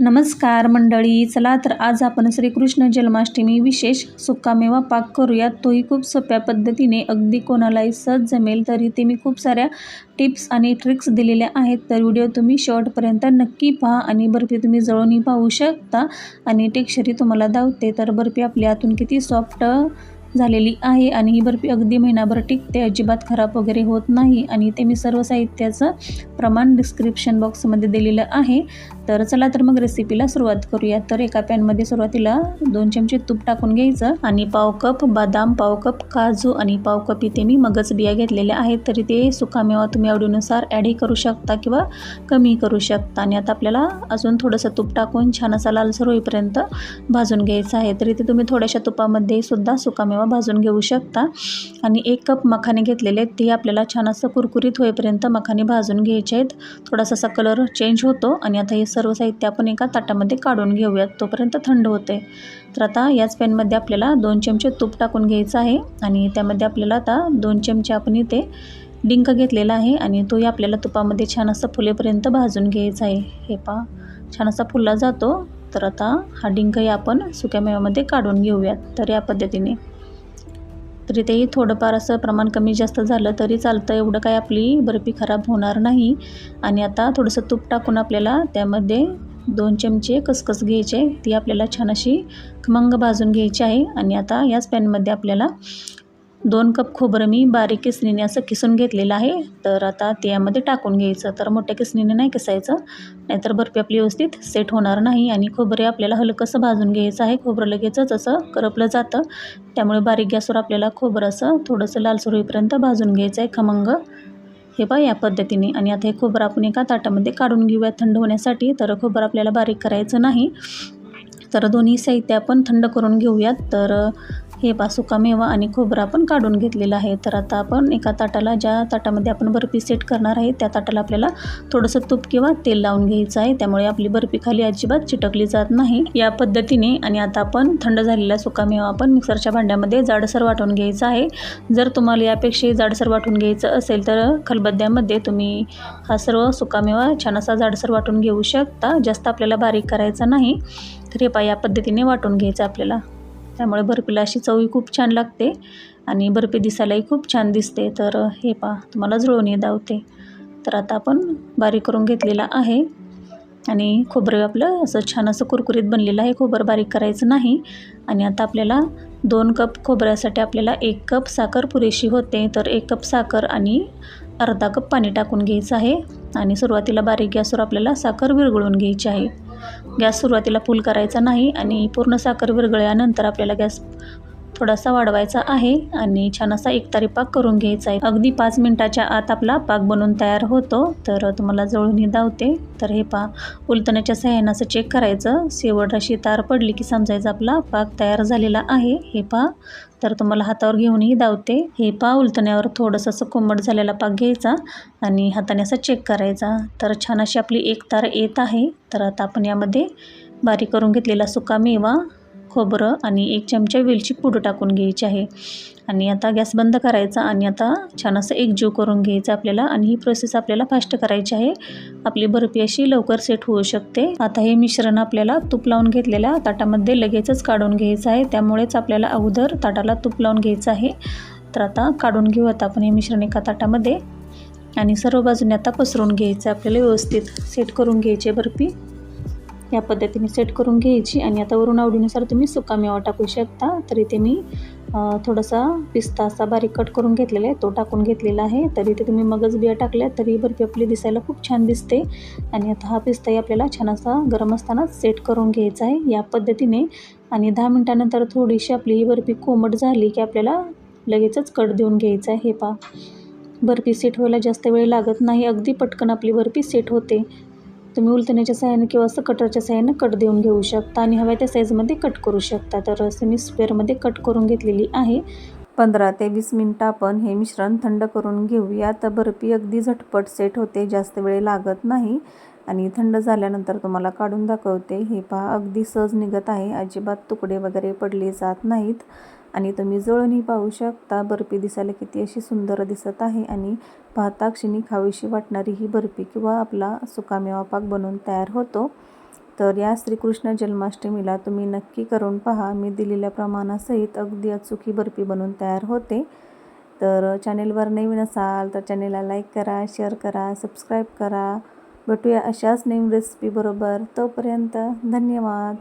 नमस्कार मंडळी चला तर आज आपण श्रीकृष्ण जन्माष्टमी विशेष सुकामेवा पाक करूयात तोही खूप सोप्या पद्धतीने अगदी कोणालाही सहज जमेल तरी ते मी खूप साऱ्या टिप्स आणि ट्रिक्स दिलेल्या आहेत. तर व्हिडिओ तुम्ही शेवटपर्यंत नक्की पहा आणि बर्फी तुम्ही जळूनही पाहू शकता आणि टेक्शरी तुम्हाला दावते. तर बर्फी आपल्या हातून किती सॉफ्ट झालेली आहे आणि ही बर्फी अगदी महिनाभर टिकते अजिबात खराब वगैरे होत नाही आणि ते मी सर्व साहित्याचं प्रमाण डिस्क्रिप्शन बॉक्समध्ये दिलेलं आहे. तर चला तर मग रेसिपीला सुरुवात करूया. तर एका पॅनमध्ये सुरुवातीला दोन चमचे तूप टाकून घ्यायचं आणि पाव कप बदाम पाव कप काजू आणि पाव कप इथे मी मगज बिया घेतलेल्या आहेत. तरी ते सुकामेवा तुम्ही आवडीनुसार ॲडही करू शकता किंवा कमी करू शकता. आणि आता आपल्याला अजून थोडंसं तूप टाकून छान असा लालसर होईपर्यंत भाजून घ्यायचं आहे. तरी ते तुम्ही थोड्याशा तुपामध्ये सुद्धा सुकामेवा भाजून घेऊ शकता. आणि एक कप मखाने घेतलेले आहेत. ते आपल्याला छान असं कुरकुरीत होईपर्यंत मखाने भाजून घ्यायचे आहेत. थोडासा असा कलर चेंज होतो आणि आता हे सर्व साहित्य आपण एका ताटामध्ये काढून घेऊयात तोपर्यंत थंड होते तर आता याच पॅनमध्ये आपल्याला दोन चमचे तूप टाकून घ्यायचं आहे आणि त्यामध्ये आपल्याला आता दोन चमचे आपण इथे डिंक घेतलेला आहे आणि तोही आपल्याला तुपामध्ये छान असं फुलेपर्यंत भाजून घ्यायचा आहे. हे पहा छान असा फुलला जातो. तर आता हा डिंकही आपण सुक्या मेव्यामध्ये काढून घेऊयात तर या पद्धतीने. तरी तेही थोडंफार असं प्रमाण कमी जास्त झालं तरी चालतं. एवढं काय आपली बर्फी खराब होणार नाही. आणि आता थोडंसं तूप टाकून आपल्याला त्यामध्ये दोन चमचे खसखस घ्यायचे. ती आपल्याला छान अशी खमंग भाजून घ्यायची आहे. आणि आता याच पॅनमध्ये आपल्याला दोन कप खोबरं मी बारीक किसणीने असं किसून घेतलेलं आहे. तर आता ते यामध्ये टाकून घ्यायचं. तर मोठ्या किसणीने नाही किसायचं. नाहीतर बर्फी आपली व्यवस्थित सेट होणार नाही आणि खोबरे आपल्याला हलकंसं भाजून घ्यायचं आहे. खोबरं लगेचच असं करपलं जातं. त्यामुळे बारीक गॅसवर आपल्याला खोबरं असं थोडंसं लालसर होईपर्यंत भाजून घ्यायचं आहे खमंग. हे पहा या पद्धतीने. आणि आता हे खोबरं आपण एका ताटामध्ये काढून घेऊया थंड होण्यासाठी. तर खोबरं आपल्याला बारीक करायचं नाही. तर दोन्ही साहित्य आपण थंड करून घेऊयात. तर हे पा सुका मेवा आणि खोबरं आपण काढून घेतलेलं आहे. तर आता आपण एका ताटाला ज्या ताटामध्ये आपण बर्फी सेट करणार आहे त्या ताटाला आपल्याला थोडंसं तूप किंवा तेल लावून घ्यायचं आहे. त्यामुळे आपली बर्फी खाली अजिबात चिटकली जात नाही. या पद्धतीने आणि आता आपण थंड झालेला सुका मेवा आपण मिक्सरच्या भांड्यामध्ये जाडसर वाटून घ्यायचा आहे. जर तुम्हाला यापेक्षाही जाडसर वाटून घ्यायचं असेल तर खलबद्द्यामध्ये तुम्ही हा सर्व सुकामेवा छान असा जाडसर वाटून घेऊ शकता. जास्त आपल्याला बारीक करायचा नाही. तर हे पा या पद्धतीने वाटून घ्यायचं आपल्याला. त्यामुळे बर्फीला अशी चवही खूप छान लागते आणि बर्फी दिसायलाही खूप छान दिसते. तर हे पहा तुम्हाला जुळवणी दावते. तर आता आपण बारीक करून घेतलेला आहे आणि खोबरं आपलं असं छान असं कुरकुरीत बनलेलं आहे. खोबरं बारीक करायचं नाही आणि आता आपल्याला दोन कप खोबऱ्यासाठी आपल्याला एक कप साखर पुरेशी होते. तर एक कप साखर आणि अर्धा कप पाणी टाकून घ्यायचं आहे आणि सुरुवातीला बारीक गॅसवर आपल्याला साखर विरघळून घ्यायची आहे. गॅस सुरुवातीला फुल करायचा नाही आणि पूर्ण साखर विरघळल्यानंतर आपल्याला गॅस थोडासा वाढवायचा आहे आणि छान असा एकतारी पाक करून घ्यायचा आहे. अगदी पाच मिनटाच्या आत आपला पाक बनवून तयार होतो. तर तुम्हाला जळूनही धावते. तर हे पा उलटण्याच्या सहाय्यानं असं चेक करायचं. शेवट अशी तार पडली की समजायचं आपला पाक तयार झालेला आहे. हे पा तर तुम्हाला हातावर घेऊनही धावते. हे पा उलतण्यावर थोडंसं असं कोंबट झालेला पाक घ्यायचा आणि हाताने असा चेक करायचा. तर छान अशी आपली एक तार येत आहे. तर आता आपण यामध्ये बारीक करून घेतलेला सुका मेवा खोबरं आणि एक चमचा वेलची पूड टाकून घ्यायची आहे. आणि आता गॅस बंद करायचा आणि आता छान असं एक जीव करून घ्यायचं आपल्याला आणि ही प्रोसेस आपल्याला फास्ट करायची आहे. आपली बर्फी अशी लवकर सेट होऊ शकते. आता हे मिश्रण आपल्याला तूप लावून घेतलेल्या ताटामध्ये लगेचच काढून घ्यायचं आहे. त्यामुळेच आपल्याला अगोदर ताटाला तूप लावून घ्यायचं आहे. तर आता काढून घेऊ आता आपण हे मिश्रण एका ताटामध्ये. आणि सर्व बाजूने आता पसरून घ्यायचं आपल्याला व्यवस्थित सेट करून घ्यायचे बर्फी. या पद्धतीने सेट करून घ्यायची आणि आता वरून आवडीनुसार तुम्ही सुका मेवा टाकू शकता. तरी इथे मी थोडासा पिस्ता असा बारीक कट करून घेतलेला आहे. तो टाकून घेतलेला आहे. तरी ते तुम्ही मगच बिया टाकल्या तरी बर्फी आपली दिसायला खूप छान दिसते. आणि आता हा पिस्ताही आपल्याला छान असा गरम असतानाच सेट करून घ्यायचा आहे. या पद्धतीने आणि दहा मिनटानंतर थोडीशी आपली ही बर्फी कोमट झाली की आपल्याला लगेचच कट देऊन घ्यायचा आहे. हे पा बर्फी सेट व्हायला जास्त वेळ लागत नाही. अगदी पटकन आपली बर्फी सेट होते. तुम्ही उलथण्याच्या साह्यानं किंवा असं कटरच्या साह्यानं कट देऊन घेऊ शकता आणि हव्या त्या साईजमध्ये कट करू शकता. तर असं मी स्क्वेअरमध्ये कट करून घेतलेली आहे. पंधरा ते वीस मिनटं आपण हे मिश्रण थंड करून घेऊया. तर बर्फी अगदी झटपट सेट होते जास्त वेळ लागत नाही. आणि थंड झाल्यानंतर तुम्हाला काढून दाखवते. हे पहा अगदी सहज निघत आहे. अजिबात तुकडे वगैरे पडले जात नाहीत. आणि तुम्ही जळणही पाहू शकता. बर्फी दिसायला किती अशी सुंदर दिसत आहे आणि पाहता क्षणी खावीशी वाटणारी ही बर्फी किंवा आपला सुकामेवा पाक बनवून तयार होतो. तर या श्रीकृष्ण जन्माष्टमीला तुम्ही नक्की करून पहा. मी दिलेल्या प्रमाणासहित अगदी अचूक ही बर्फी बनवून तयार होते. तर चॅनेलवर नवीन असाल तर चॅनेलला लाईक करा शेअर करा सबस्क्राईब करा. भेटूया अशाच नवीन रेसिपीबरोबर तोपर्यंत धन्यवाद.